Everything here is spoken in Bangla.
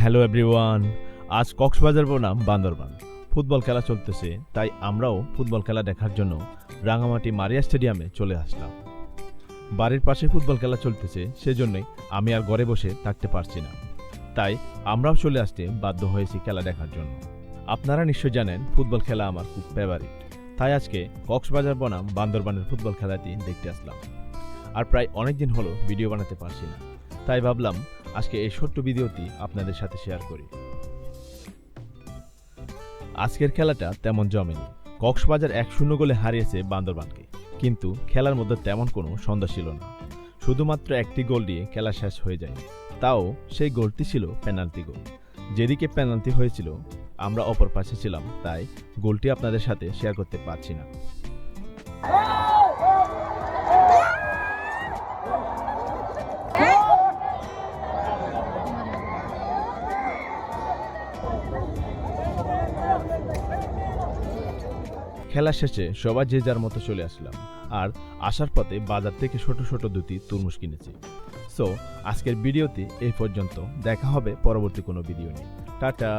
হ্যালো এভরিওয়ান আজ কক্সবাজার বনাম বান্দরবান। ফুটবল খেলা চলতেছে, তাই আমরাও ফুটবল খেলা দেখার জন্য রাঙামাটি মারিয়া স্টেডিয়ামে চলে আসলাম। বাড়ির পাশে ফুটবল খেলা চলতেছে, সেজন্যই আমি আর ঘরে বসে থাকতে পারছি না। তাই আমরাও চলে আসতে বাধ্য হয়েছি খেলা দেখার জন্য। আপনারা নিশ্চয় জানেন, ফুটবল খেলা আমার খুব ফেভারিট তাই আজকে কক্সবাজার বনাম বান্দরবানের ফুটবল খেলাটি দেখতে আসলাম। আর প্রায় অনেক দিন হলো ভিডিও বানাতে পারছি না। তাই ভাবলাম আজকে এই ছোট্ট ভিডিওটি আপনাদের সাথে শেয়ার করি। আজকের খেলাটা তেমন জমেনি। কক্সবাজার এক শূন্য গোলে হারিয়েছে বান্দরবানকে। কিন্তু খেলার মধ্যে তেমন কোনো সন্দেহ ছিল না। শুধুমাত্র একটি গোল দিয়ে খেলা শেষ হয়ে যায়। তাও সেই গোলটি ছিল পেনাল্টি গোল। যেদিকে পেনাল্টি হয়েছিল, আমরা অপর পাশে ছিলাম, তাই গোলটি আপনাদের সাথে শেয়ার করতে পারছি না। খেলা শেষে সবাই যে যার মতো চলে আসলাম। আর আসার পথে বাজার থেকে ছোট ছোট দুটি তরমুজ কিনেছি। সো আজকের ভিডিওতে এই পর্যন্ত। দেখা হবে পরবর্তী কোনো ভিডিও নিয়ে। টাটা!